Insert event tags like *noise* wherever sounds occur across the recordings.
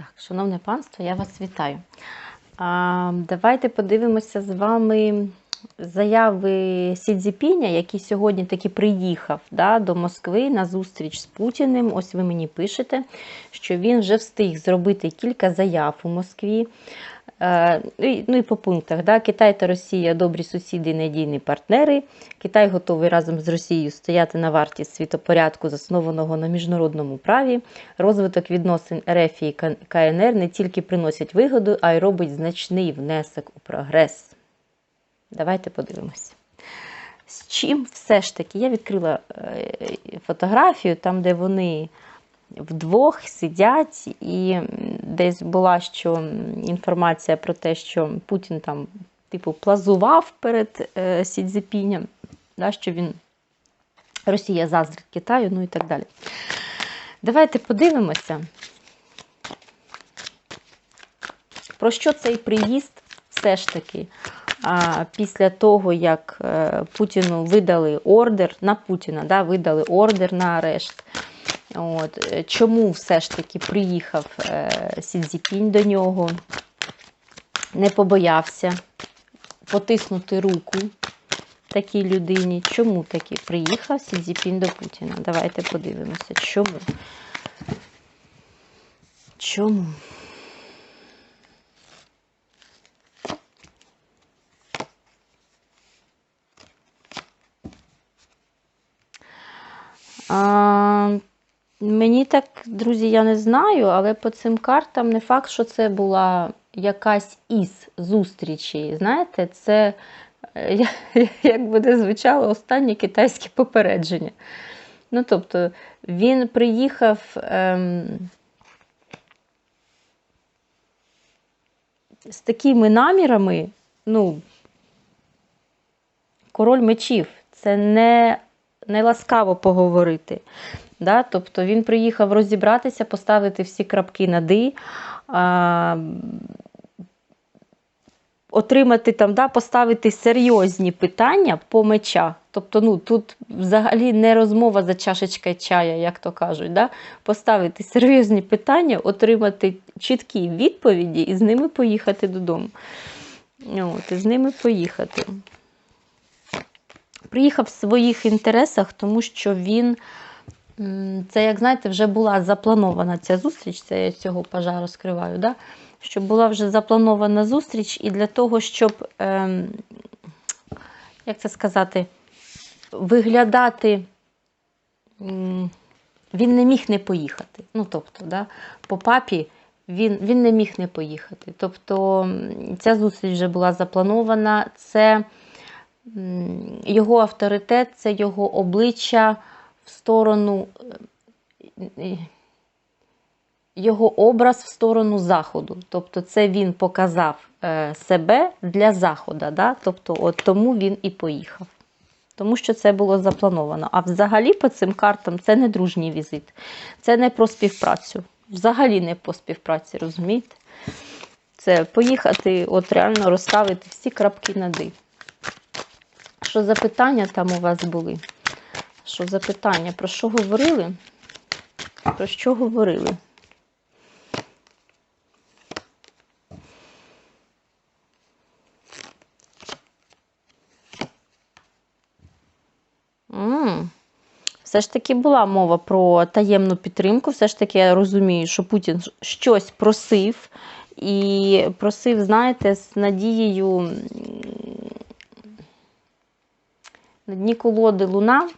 Так, шановне панство, я вас вітаю. А, давайте подивимося з вами заяви Сідзіпіня, який сьогодні таки приїхав да, до Москви на зустріч з Путіним. Ось ви мені пишете, що він вже встиг зробити кілька заяв у Москві. Е, Ну і, ну по пунктах. Да? Китай та Росія добрі сусіди і надійні партнери. Китай готовий разом з Росією стояти на варті світопорядку, заснованого на міжнародному праві. Розвиток відносин РФ і КНР не тільки приносять вигоду, а й робить значний внесок у прогрес. Давайте подивимося. З чим все ж таки я відкрила е, фотографію, там, де вони вдвох сидять, і десь була що інформація про те, що Путін там, типу, плазував перед е, Сідзепінням, да, що він Росія заздрить Китаю, ну і так далі. Давайте подивимося, про що цей приїзд все ж таки. А після того, як е, Путіну видали ордер на Путіна, да, видали ордер на арешт. От, чому все ж таки приїхав е, Сідзіпінь до нього, не побоявся потиснути руку такій людині. Чому таки приїхав Сідзіпінь до Путіна? Давайте подивимося, чому. Чому? А, мені так, друзі, я не знаю, але по цим картам не факт, що це була якась із зустрічей. Знаєте, це, е, *laughs* як би не звучало, останнє китайське попередження. Ну, тобто, він приїхав. Ем, з такими намірами, ну, король мечів, це не, не ласкаво поговорити. Да? Тобто він приїхав розібратися, поставити всі крапки над «і», а, отримати там, да, поставити серйозні питання по мечах. Тобто, ну, тут взагалі не розмова за чашечкою чая, як то кажуть. Да? Поставити серйозні питання, отримати чіткі відповіді і з ними поїхати додому. От, і з ними поїхати. Приїхав в своїх інтересах, тому що він. Це, як знаєте, вже була запланована ця зустріч, це я цього пажа розкриваю, да? що була вже запланована зустріч, і для того, щоб, ем, як це сказати, виглядати, м, він не міг не поїхати. Ну, тобто, да, по папі він, він не міг не поїхати. Тобто, ця зустріч вже була запланована, це його авторитет, це його обличчя сторону. е, Його образ в сторону заходу. Тобто, це він показав е, себе для заходу. Да? Тобто, от тому він і поїхав. Тому що це було заплановано. А взагалі по цим картам це не дружній візит, це не про співпрацю. Взагалі не по співпраці, розумієте? Це поїхати, от реально розставити всі крапки над «і». Що за питання там у вас були? Що за питання? Про що говорили? Про що говорили? Все ж таки була мова про таємну підтримку. Все ж таки я розумію, що Путін щось просив і просив, знаєте, з надією на дні колоди Луна.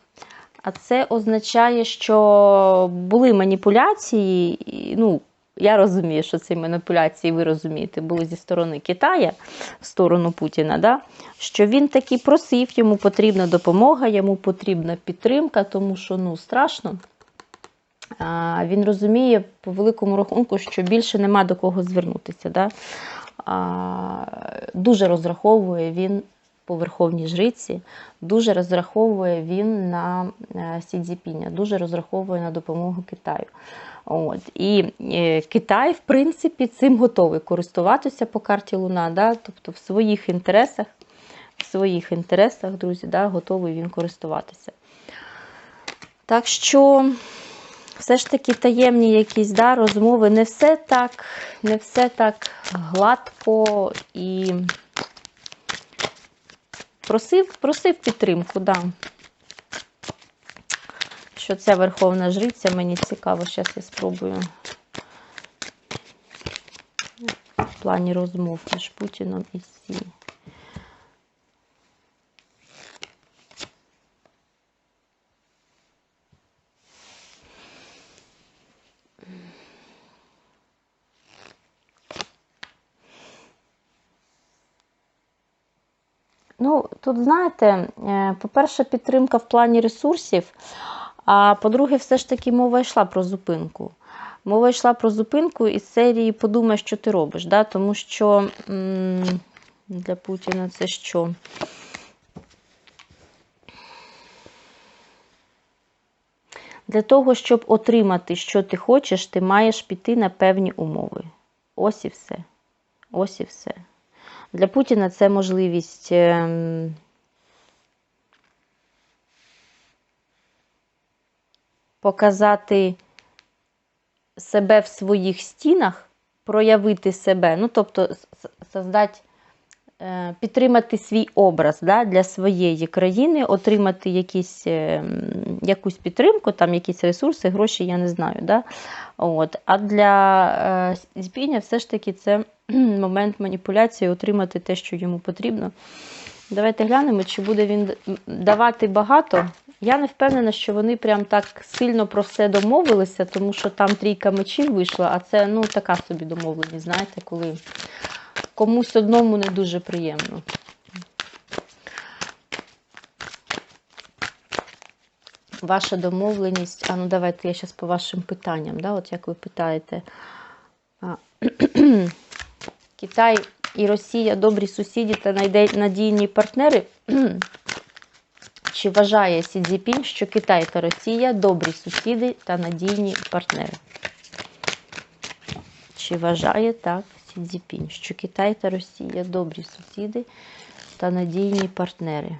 А це означає, що були маніпуляції. і, Ну, я розумію, що ці маніпуляції, ви розумієте, були зі сторони Китая в сторону Путіна. Да? Що він таки просив, йому потрібна допомога, йому потрібна підтримка, тому що ну, страшно. А, він розуміє по великому рахунку, що більше нема до кого звернутися. Да? А, дуже розраховує він по верховній жриці, дуже розраховує він на е, Сі Цзіпіня, дуже розраховує на допомогу Китаю. От. І е, Китай, в принципі, цим готовий користуватися по карті Луна, да? тобто в своїх інтересах, в своїх інтересах, друзі, да, готовий він користуватися. Так що все ж таки таємні якісь да, розмови. Не все так, не все так гладко і просив, просив підтримку, да. Що ця верховна жриця, мені цікаво, зараз я спробую. В плані розмов між Путіном і Сі. Ну, тут, знаєте, е, по-перше, підтримка в плані ресурсів, а по-друге, все ж таки мова йшла про зупинку. Мова йшла про зупинку із серії Подумай, що ти робиш. Да? Тому що для Путіна це що? Для того, щоб отримати, що ти хочеш, ти маєш піти на певні умови. Ось і все. Ось і все. Для Путіна це можливість ем, показати себе в своїх стінах, проявити себе, ну, тобто, создати, е, підтримати свій образ да, для своєї країни, отримати якісь, ем, якусь підтримку, там якісь ресурси, гроші, я не знаю. Да? От. А для е, Збіня все ж таки це *clears throat* момент маніпуляції, отримати те, що йому потрібно. Давайте глянемо, чи буде він давати багато. Я не впевнена, що вони прям так сильно про все домовилися, тому що там трійка мечів вийшла, а це ну така собі домовленість, знаєте, коли комусь одному не дуже приємно. Ваша домовленість. А ну давайте я зараз по вашим питанням, да, от як ви питаєте. *clears throat* Китай і Росія добрі сусіди та надійні партнери. *clears throat* Чи вважає Сі Цзіпін, що Китай та Росія добрі сусіди та надійні партнери? Чи вважає так Сі Цзіпін, що Китай та Росія добрі сусіди та надійні партнери?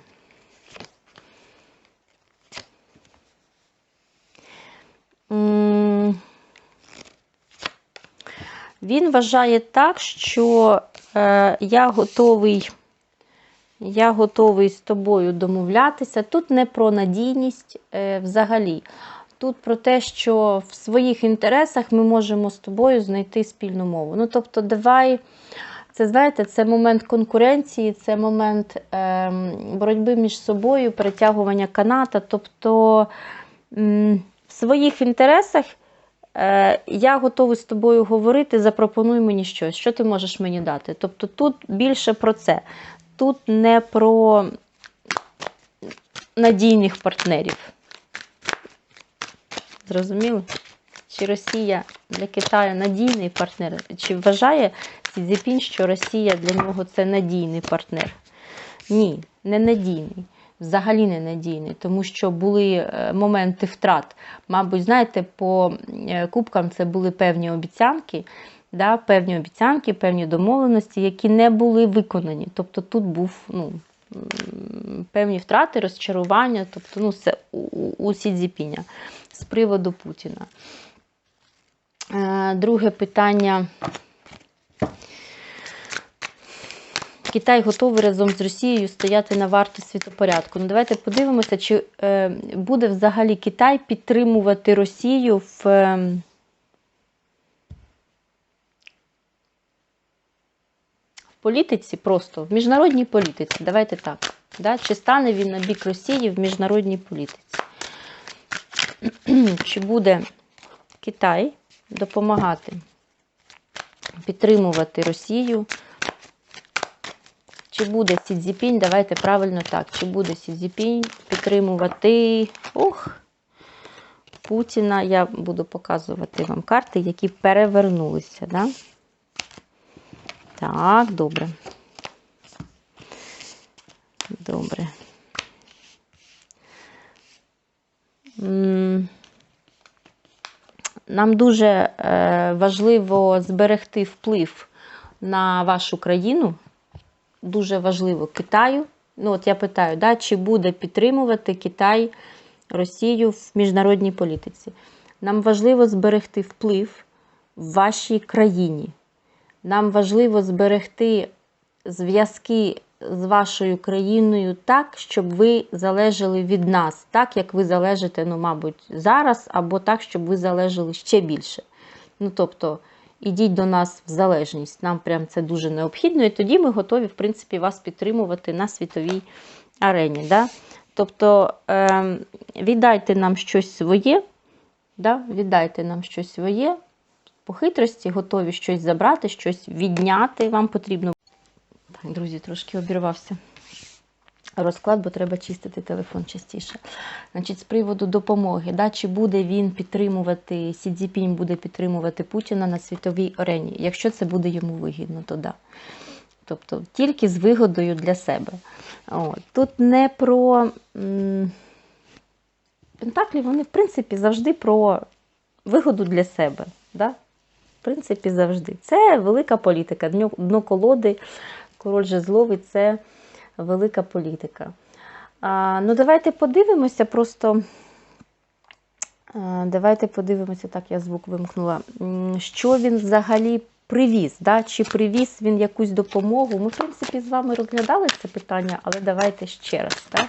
Він вважає так, що е, я готовий. Я готовий з тобою домовлятися. Тут не про надійність е, взагалі. Тут про те, що в своїх інтересах ми можемо з тобою знайти спільну мову. Ну, тобто, давай, це знаєте, це момент конкуренції, це момент е, боротьби між собою, перетягування каната. Тобто в своїх інтересах я готовий з тобою говорити, запропонуй мені щось, що ти можеш мені дати. Тобто тут більше про це. Тут не про надійних партнерів. Зрозуміли? Чи Росія для Китаю надійний партнер? Чи вважає Сі що Росія для нього це надійний партнер? Ні, не надійний. Взагалі не надійний, тому що були е, моменти втрат. Мабуть, знаєте, по е, кубкам це були певні обіцянки, да, певні обіцянки, певні домовленості, які не були виконані. Тобто тут був ну, певні втрати, розчарування, тобто ну, це у, у- у Сі Цзіпіня з приводу Путіна. Е, Друге питання. Китай готовий разом з Росією стояти на варті світопорядку. Ну, давайте подивимося, чи е, буде взагалі Китай підтримувати Росію в, е, політиці, просто в міжнародній політиці. Давайте так. Да? Чи стане він на бік Росії в міжнародній політиці? Чи буде Китай допомагати підтримувати Росію? Чи буде Сі Цзіпінь, давайте правильно так, чи буде Сі Цзіпінь підтримувати ох, Путіна? Я буду показувати вам карти, які перевернулися. Да? Так, добре. Добре. Нам дуже е, важливо зберегти вплив на вашу країну. Дуже важливо Китаю. Ну, от я питаю, да, чи буде підтримувати Китай Росію в міжнародній політиці? Нам важливо зберегти вплив в вашій країні. Нам важливо зберегти зв'язки з вашою країною так, щоб ви залежали від нас, так як ви залежите, ну, мабуть, зараз, або так, щоб ви залежали ще більше. Ну, тобто, ідіть до нас в залежність. Нам прям це дуже необхідно, і тоді ми готові, в принципі, вас підтримувати на світовій арені. Да? Тобто, е, віддайте нам щось своє, да? віддайте нам щось своє. По хитрості готові щось забрати, щось відняти. Вам потрібно. Так, друзі, трошки обірвався розклад, бо треба чистити телефон частіше. Значить, з приводу допомоги, да, чи буде він підтримувати, Сі Цзіпінь буде підтримувати Путіна на світовій арені. Якщо це буде йому вигідно, то да. Тобто тільки з вигодою для себе. От. Тут не про Пентаклі, вони, в принципі, завжди про вигоду для себе. Да? В принципі, завжди. Це велика політика. Дно, колоди, король жезловий це велика політика. Ну, давайте подивимося просто. Давайте подивимося, так я звук вимкнула. Що він взагалі привіз? Да? Чи привіз він якусь допомогу? Ми, в принципі, з вами розглядали це питання, але давайте ще раз. Так?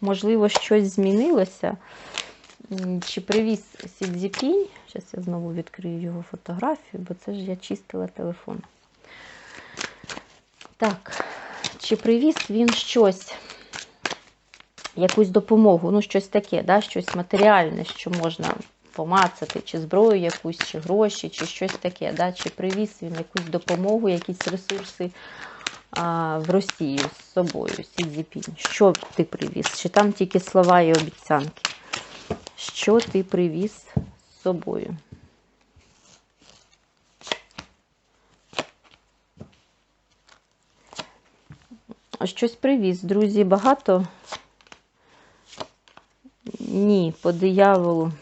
Можливо, щось змінилося. Чи привіз Сі Цзіпінь? Зараз я знову відкрию його фотографію, бо це ж я чистила телефон. Так, чи привіз він щось, якусь допомогу, ну, щось таке, да? щось матеріальне, що можна помацати, чи зброю якусь, чи гроші, чи щось таке. Да? Чи привіз він якусь допомогу, якісь ресурси а, в Росію з собою, Сі Цзіпінь? Що ти привіз? Чи там тільки слова і обіцянки? Що ти привіз з собою? Щось привіз, друзі, багато? Ні, по дияволу.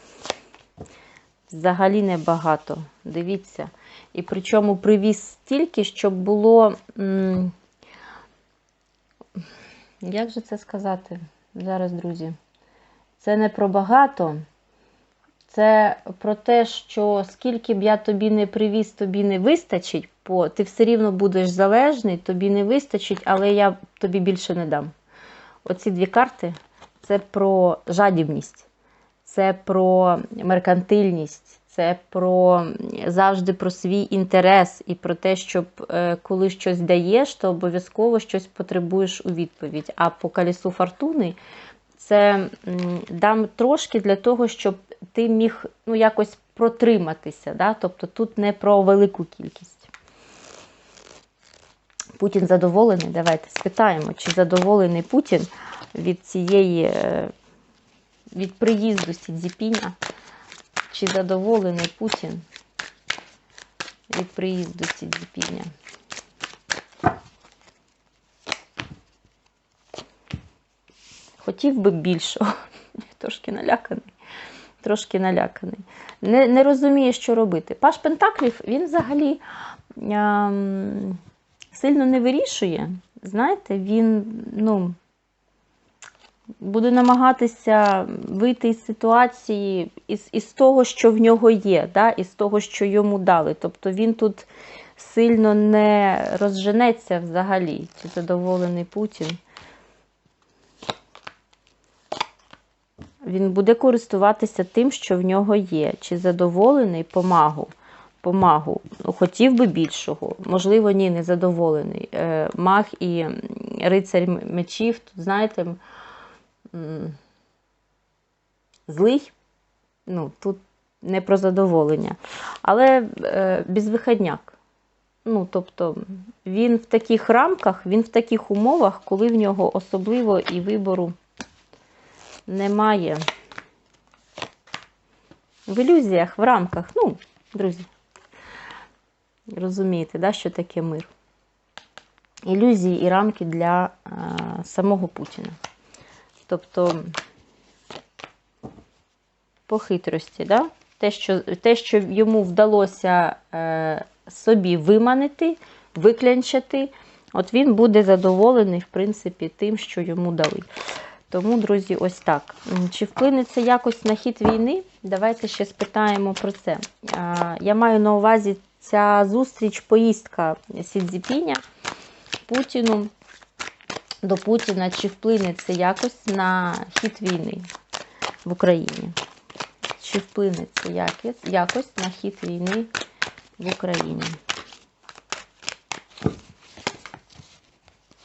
Взагалі небагато. Дивіться. І причому привіз стільки, щоб було. Як же це сказати? Зараз, друзі. Це не про багато. Це про те, що скільки б я тобі не привіз, тобі не вистачить, бо ти все рівно будеш залежний, тобі не вистачить, але я тобі більше не дам. Оці дві карти це про жадібність, це про меркантильність, це про завжди про свій інтерес і про те, щоб е, коли щось даєш, то обов'язково щось потребуєш у відповідь. А по колесу фортуни це дам трошки для того, щоб ти міг ну, якось протриматися. Да? Тобто тут не про велику кількість. Путін задоволений? Давайте спитаємо, чи задоволений Путін від цієї, е, від приїзду Сі Цзіпіня? Чи задоволений Путін від приїзду Сі Цзіпіня? Хотів би більшого. *laughs* Трошки наляканий. Трошки наляканий. Не, не розуміє, що робити. Паш Пентаклів, він взагалі ем, сильно не вирішує. Знаєте, він ну, буде намагатися вийти із ситуації із, із того, що в нього є, да? із того, що йому дали. Тобто він тут сильно не розженеться взагалі, чи задоволений Путін. Він буде користуватися тим, що в нього є. Чи задоволений помагу. Помагу. Ну, Хотів би більшого. Можливо, ні, не задоволений. Е, Маг і рицарь мечів, тут, знаєте, злий. Ну, тут не про задоволення. Але е, безвиходняк. Ну, тобто, він в таких рамках, він в таких умовах, коли в нього особливо і вибору немає. В ілюзіях, в рамках. Ну, друзі, розумієте, да, що таке мир? Ілюзії і рамки для а, самого Путіна. Тобто, по хитрості, да? те, що, те, що йому вдалося е, собі виманити, виклянчити, от він буде задоволений, в принципі, тим, що йому дали. Тому, друзі, ось так. Чи вплине це якось на хід війни? Давайте ще спитаємо про це. Я маю на увазі ця зустріч, поїздка Сі Цзіпіня Путіну до Путіна, чи вплине це якось на хід війни в Україні? Чи вплине це якось, якось на хід війни в Україні?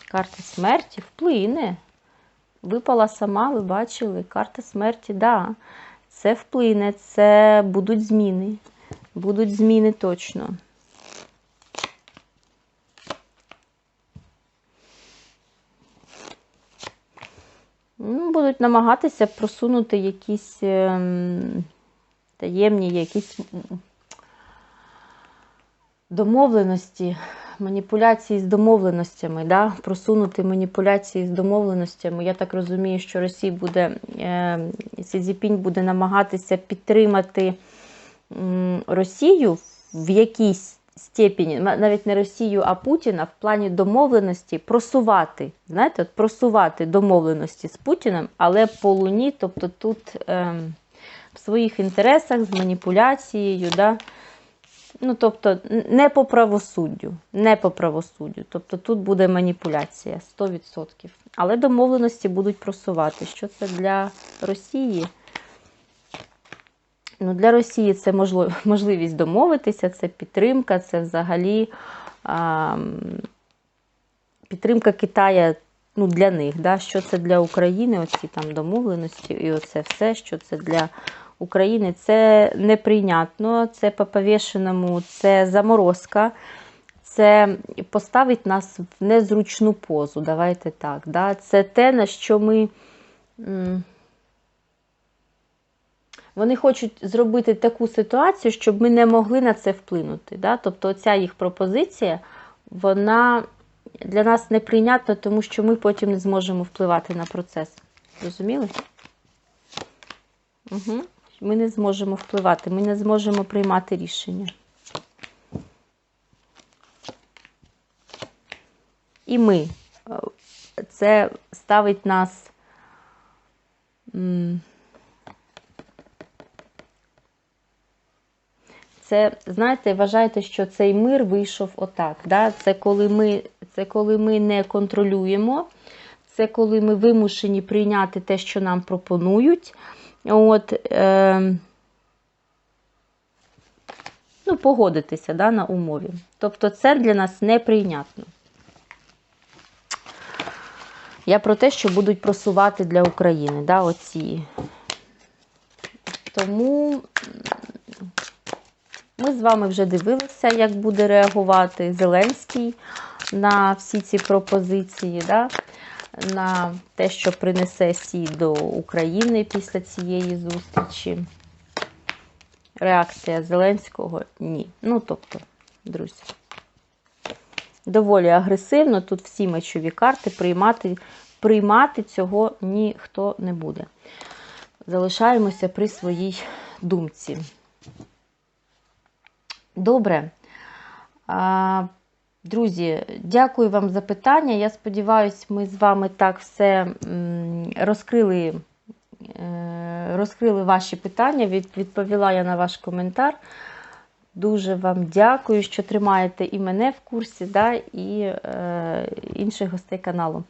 Карта смерті вплине. Випала сама, ви бачили, карта смерті, да. Це вплине, це будуть зміни. Будуть зміни точно. Ну, Будуть намагатися просунути якісь ем, таємні, якісь домовленості, маніпуляції з домовленостями, да? просунути маніпуляції з домовленостями. Я так розумію, що Росія буде, е, Сі Цзіпінь буде намагатися підтримати Росію в якійсь степені, навіть не Росію, а Путіна в плані домовленості просувати, знаєте, от просувати домовленості з Путіним, але по Луні, тобто тут ем, в своїх інтересах з маніпуляцією, да, Ну, тобто, не по правосуддю, не по правосуддю. Тобто тут буде маніпуляція 100%. Але домовленості будуть просувати. Що це для Росії? Ну, для Росії це *laughs* можливість домовитися, це підтримка, це взагалі а, підтримка Китая ну, для них. Да? Що це для України, оці там домовленості, і оце все, що це для України, це неприйнятно, це по повішеному, це заморозка. Це поставить нас в незручну позу, давайте так. Да? Це те, на що ми. Вони хочуть зробити таку ситуацію, щоб ми не могли на це вплинути. Да? Тобто, ця їх пропозиція, вона для нас неприйнятна, тому що ми потім не зможемо впливати на процес. Розуміли? Угу. Ми не зможемо впливати, ми не зможемо приймати рішення. І ми. Е, Це ставить нас. Це, знаєте, вважайте, що цей мир вийшов отак. Да? Це, коли ми, це коли ми не контролюємо, це коли ми вимушені прийняти те, що нам пропонують. От, е, ну, погодитися да, на умові. Тобто це для нас неприйнятно. Я про те, що будуть просувати для України, да, оці. Тому ми з вами вже дивилися, як буде реагувати Зеленський на всі ці пропозиції, да, на те, що принесе Сі до України після цієї зустрічі. Реакція Зеленського ні. Ну, тобто, друзі, доволі агресивно. Тут всі мечові карти приймати, приймати цього ніхто не буде. Залишаємося при своїй думці. Добре. Друзі, дякую вам за питання. Я сподіваюся, ми з вами так все розкрили, е, розкрили ваші питання. Відповіла я на ваш коментар. Дуже вам дякую, що тримаєте і мене в курсі, да, і е, інших гостей каналу.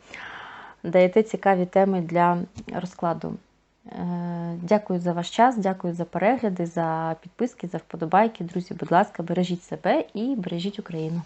Даєте цікаві теми для розкладу. Е, Дякую за ваш час, дякую за перегляди, за підписки, за вподобайки. Друзі, будь ласка, бережіть себе і бережіть Україну.